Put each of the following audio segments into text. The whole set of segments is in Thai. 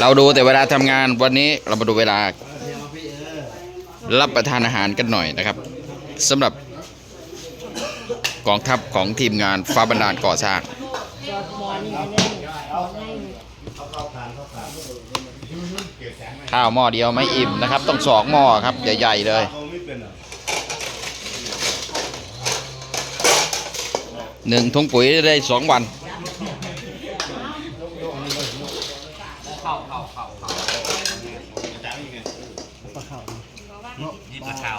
เราดูแต่เวลาทำงานวันนี้เรามาดูเวลารับประทานอาหารกันหน่อยนะครับสำหรับกองทัพของทีมงานฟ้าบันดาลก่อสร้างข้าวหม้อเดียวไม่อิ่มนะครับ ต้องสองหม้อครับ ใหญ่ ๆ เลยหนึ่งถุงปุ๋ยได้สองวัน นี่ปลาข้าว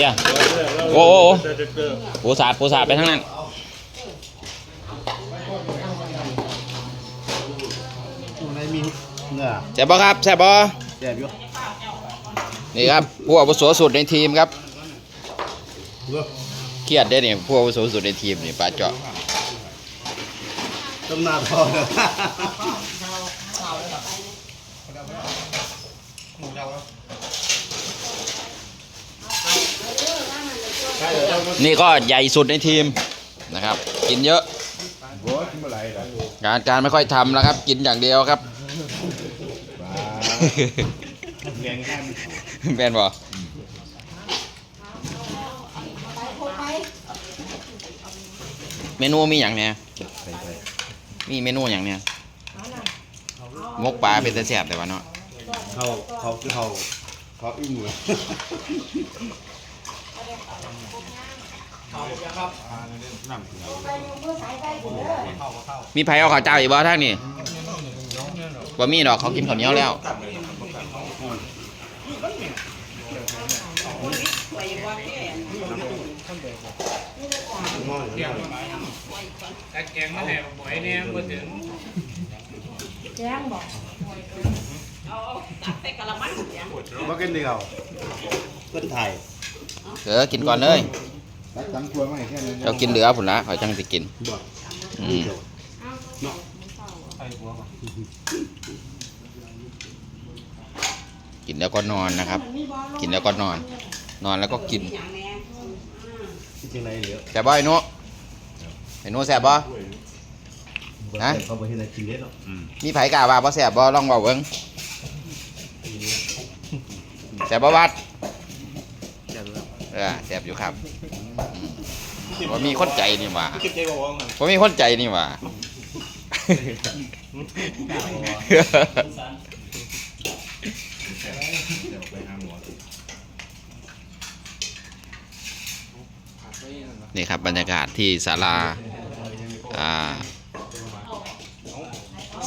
ีย โอ้โหปูสาดปูสาดไปทั้งนั้นในมีเนื้อแซ่บบ่ครับ แซ่บบ่แซ่บอยู่นี่ครับ ผู้อาวุโสสุดในทีมครับเนื้อเครียดได้เนี่ยผู้อาวุโสสุดในทีมนี่ป้าเจาะ ต้มหน้าทอด นี่ก็ใหญ่สุดในทีมนะครับ กินเยอะโอ้ยกินเมื่อไหร่ล่ะงานการไม่ค่อยทำแล้วครับ กินอย่างเดียวครับเลี้ยงกันแมนบ่เมนูมีอย่างเนี้ยมีเมนูอย่างเนี้ยมกปลาเป็นแต่แซ่บแต่ว่าเนาะเขาเขาคือเขาเขาอิ่มเลย มีไผเอาข้าวเจ้าอีกบ่ท่านนี่บ่มีดอกเขากินข้าวเหนียวแล้วตะแกงมาแห่บ่อยเนี่ยมาถึงมากินดีเขาเพื่อนไทยเออกินก่อนเลย รักจังครัวไม่แค่นั้นเจ้ากินเหลือผุนละเขาจังสิกินบ่อืมกินแล้วก็นอนนะครับ กินแล้วก็นอน นอนแล้วก็กินที่จริงไรเหลือแซ่บบ่ไอ้หนุไอ้หนุแซ่บบ่ฮะเขาไปที่ไหนกินเด็ดหรอกมีไผกล้าว่าบ่แซ่บบ่ลองเว้าเบิ่งแซ่บบ่วัดเออแซ่บอยู่ครับอืมบ่มีคนใจนี่หว่าคิดใจบอกว่าบ่มีคนใจนี่หว่านี่ครับบรรยากาศที่ศาลาอ่า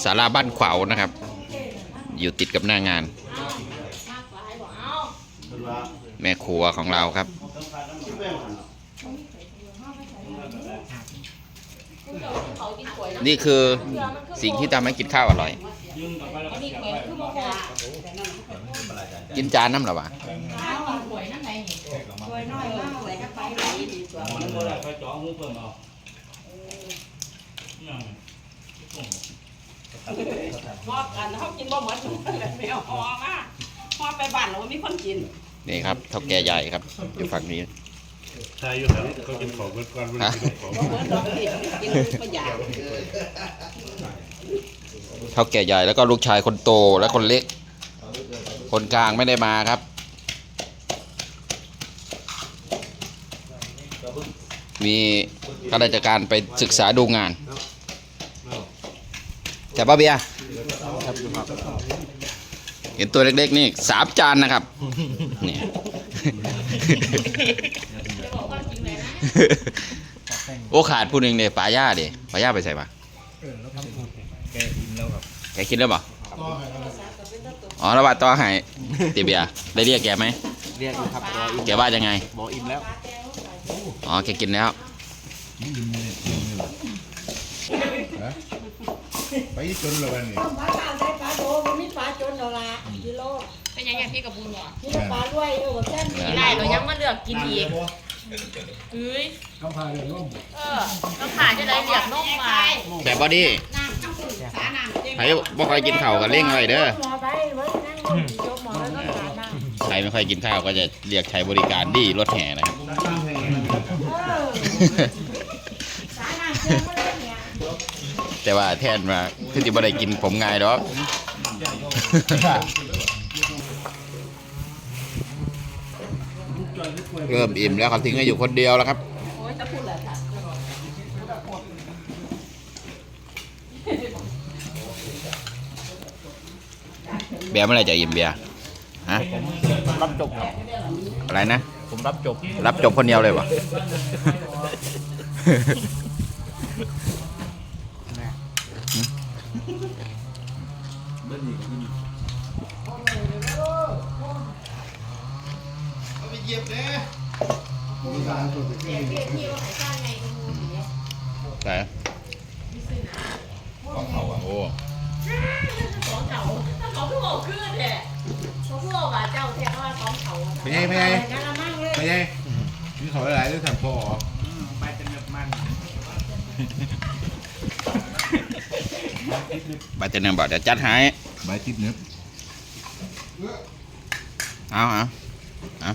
ศาลาบ้านขวาวนะครับ อยู่ติดกับหน้างาน แม่ครัวของเราครับ นี่คือสิ่งที่ทำให้กินข้าวอร่อย กินจานน้ำหรอวะห่อเพิ่มเอาหอบกันเขากินบ่หมดไม่เอาหอมาหอไปบ้านเรามีคนกิน นี่ครับเท่าแก่ใหญ่ครับอยู่ฝั่งนี้ ใช่อยู่แล้วเขากินของเมื่อก่อนวันฮะกินของบ่เหมือนดอกกินกินก็อยากเท่าแก่ใหญ่แล้วก็ลูกชายคนโตและคนเล็ก คนกลางไม่ได้มาครับ มีข้าราชการไปศึกษาดูงานแต่ป้าเบียเห็นตัวเล็กๆนี่สามจานนะครับ โอ้ขาดผู้หนึ่งเลยป่าย่าดิป่าย่าไปใส่ปะแกอิ่มแล้วครับแกคิดแล้วเปล่าอ๋อระบาดต่อให้ตีเบียร์ได้เรียกแกไหมเรียกอยู่ครับรออิ่มแกว่ายังไง บอกอิ่มแล้ว อ๋อแกกินแล้วไปจนละวันนี้ปลาใส่ปลาโตเป็นยังไงพี่กับบุญเหรอนี่ก็ปลาด้วยเออแซ่บดีมีได้เรายังมาเลือกกินอีก เฮ้ยก็พาเดินร่มเออต้องขาจะได้เรียกนมมาแต่บอดี้น้ำทั้งคุณสาน้ำเจ๊งใครบ่ค่อยกินข้าวก็เร่งไว้เด้อหมอไปไว้นั่งลงยกหมอแล้วก็ขาหน้าใครไม่ค่อยกินข้าวก็จะเรียกใช้บริการดีรถแห่นะครับเออสาน้ำเชื่อมาเลยเนี่ยแต่ว่าแทนมาคือจะบ่ได้กินผมง่ายดอก เริ่มอิ่มแล้วเขาทิ้งให้อยู่คนเดียวแล้วครับเบียร์เมื่อไหรจะอิ่มเบียร์ฮะรับจบครับอะไรนะ ผมรับจบ รับจบคนเดียวเลยวะ ไหนของเขาอะโอ้ของเขาเขาผู้บอกขึ้นแหละเขาผู้บอกว่าเจ้าแท้ว่าของเขาไปไงไปไงกะละมังเลยไปไงนี่เขาหลายๆด้วยแถมพอไปจะเนือกมันบเจนบอกจะจัดให้ใบติดเนื้อเอาเอาเอา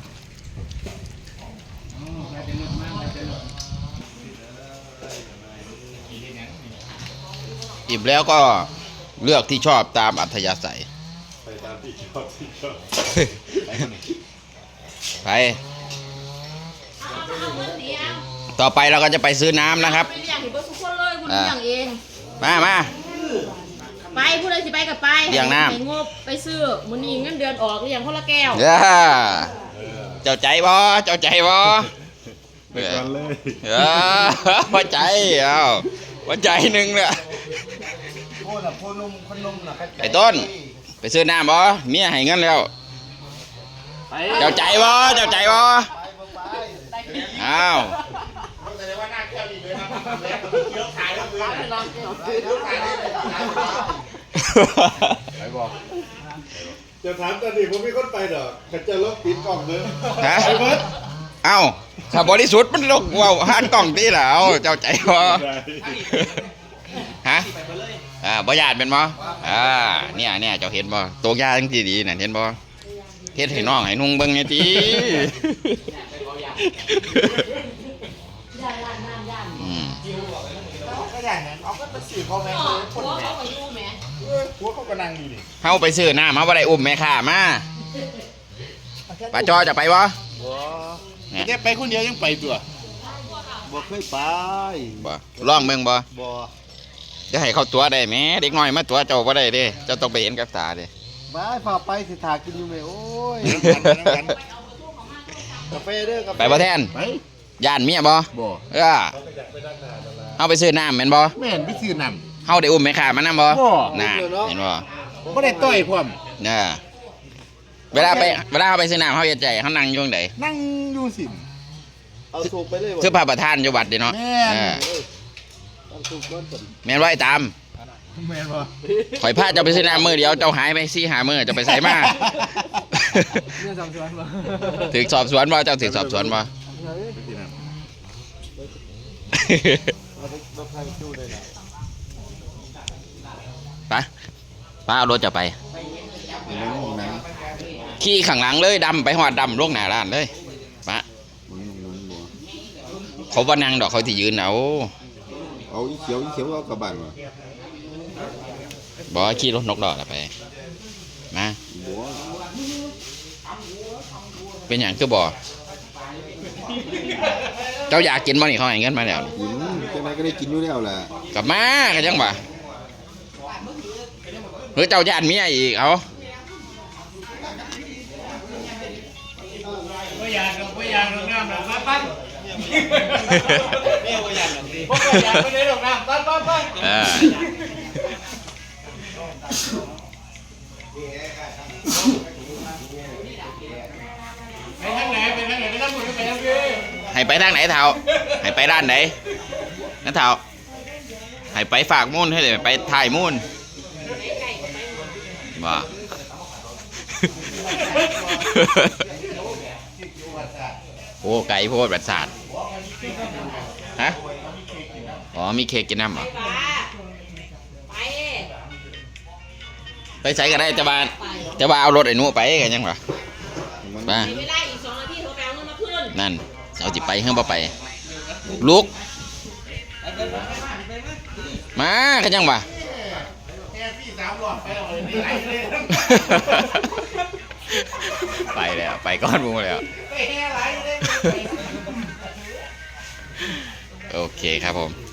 อิ่มแล้วก็เลือกที่ชอบตามอัธยาศัย ไปตามที่ชอบที่ชอบไปต่อไปเราก็จะไปซื้อน้ำนะครับไปเลี้ยงถึงทุกคนเลยคุณเลี้ยงเอง มามาไปผู้ใดสิไปกับไปเลี้ยงน้ำงบไปซื้อมื้อนี้เงินเดือนออกเลี้ยงคนละแก้วเจ้าใจบ่เจ้าใจบ่ไปก่อนเลยเออหัวใจเอา หัวใจหนึ่งเลยโอ้น่ะโพนมคนนมน่ะไอ้ต้น ไปซื้อน้ำบ่เมียให้เงินแล้ว เจ้าใจบ่เจ้าใจบ่อ้าวไปบอกจะถามตอนนี้ผมมีคนไปดอกเขาจะลบปิดกล่องเลยฮะเอ้าถ้าบริสุทธิ์มันลงว้าวหันกล่องตีแล้วเจ้าใจบ่ฮะอ่าบ่ญาติเป็นบ่อ่าเนี่ยเนี่ยเจ้าเห็นบ่ตัวอยางที่ดีน่ะเห็นบ่เฮ็ดให้น้องให้นุ่งเบิ่งไงติย่านย่านย่านย่านอืมก็อย่างนั้นเอาก็ไปสื่อเขาแม่หัวเขาก็อยู่แหมหัวเขาก็นั่งอยู่นี่เฮาไปซื้อน้ำเฮาบ่ได้อุ้มแม่ค้ามาป้าจอจะไปบ่ บ่แกไปคนเดียวยังไปตัวบ่เคยไปบ่ลองเบิ่งบ่บ่จะให้เขาตัวได้แหมเด็กน้อยมาตัวเจ้าบ่ได้เด้เจ้าต้องไปเห็นกับตาเด้บ้าพาไปสิทากินอยู่ไหมโอ้ยกาแฟเด้อกาแฟไปบ่แทนไปย่านเมียบ่บ่เออเฮาไปซื้อน้ำแม่นบ่แม่นไปซื้อน้เฮาได้อุ้มแม่ค้ามานํบ่บ่น่ะเห็นบ่ำบ่ได้ต่อยพร้อมเนี่ยเวลาไปเวลาเฮาไปซื้อน้ำเฮาเฮ็ดใจเฮานั่งอยู่จังไดนั่งอยู่ สิเอาสูบไปเลยซื้อพระประธานอยู่วัดเด้เนาะแม่นเออเอาสูบก้อนก่อนแม่นว่าไอ้ตามแม่นบ่ข่อยพาเจ้าไปซื้อน้ำมื้อเดียวเจ้าหายไป4 5มื้อเจ้าไปไสมา เนี่ยสองสวนบ่ถึกสอบสวนบ่เจ้าถึกสอบสวนบ่รถไฟจู้ได้นะไปป้าเอารถจะไปในห้องน้ขี่ข้างหลังเลยดำไปหอดดำลงหน้าร้านเลยป้าำมันลงหัว เขาบ่นั่งดอกเขาที่ยืนเอาเอาอีเขียวอีเขียวเอากระบาดมาบอกว่าขี่รถนกดอกละไปมาบัวเป็นอย่างคือบ่เจ้าอยากกินบ่นี่เขาให้เงินมาแล้วนี่กินจังไดก็ได้กินอยู่แล้วล่ะกลับมาก็ยังบ่หรือเจ้าญาติเมียอีกเอาไม่อยากไม่อยากลงน้ำหรอกไป ไปไม่อยากไม่ได้ลงน้ำไปไปไปเออไปทางไหนไปทางไหนไปทางไหนไปทางนี้ให้ไปทางไหนเท่าให้ไปด้านไหนนั่นเท่าให้ไปฝากมูนให้เลยไปถ่ายมูนบ่าโอ้ไก่โพดบัดสาด ฮะ อ๋อ มีเค้กกินน้ำเหรอ ไปไปไปใช้ก็ได้แต่ว่าแต่ว่าเอารถไอ้หนูไปกันยังวะมามีเวลาอีกสองนาทีโทรไปเอาเงินมาคืนนั่น เอาจิไปเฮื่อบ่ไป ลุก มากันยังวะแค่พี่สามหลอดไปเอาเลยนี่ไหลเลยไปแล้ว ไปก้อนหมูแล้ว โอเคครับผม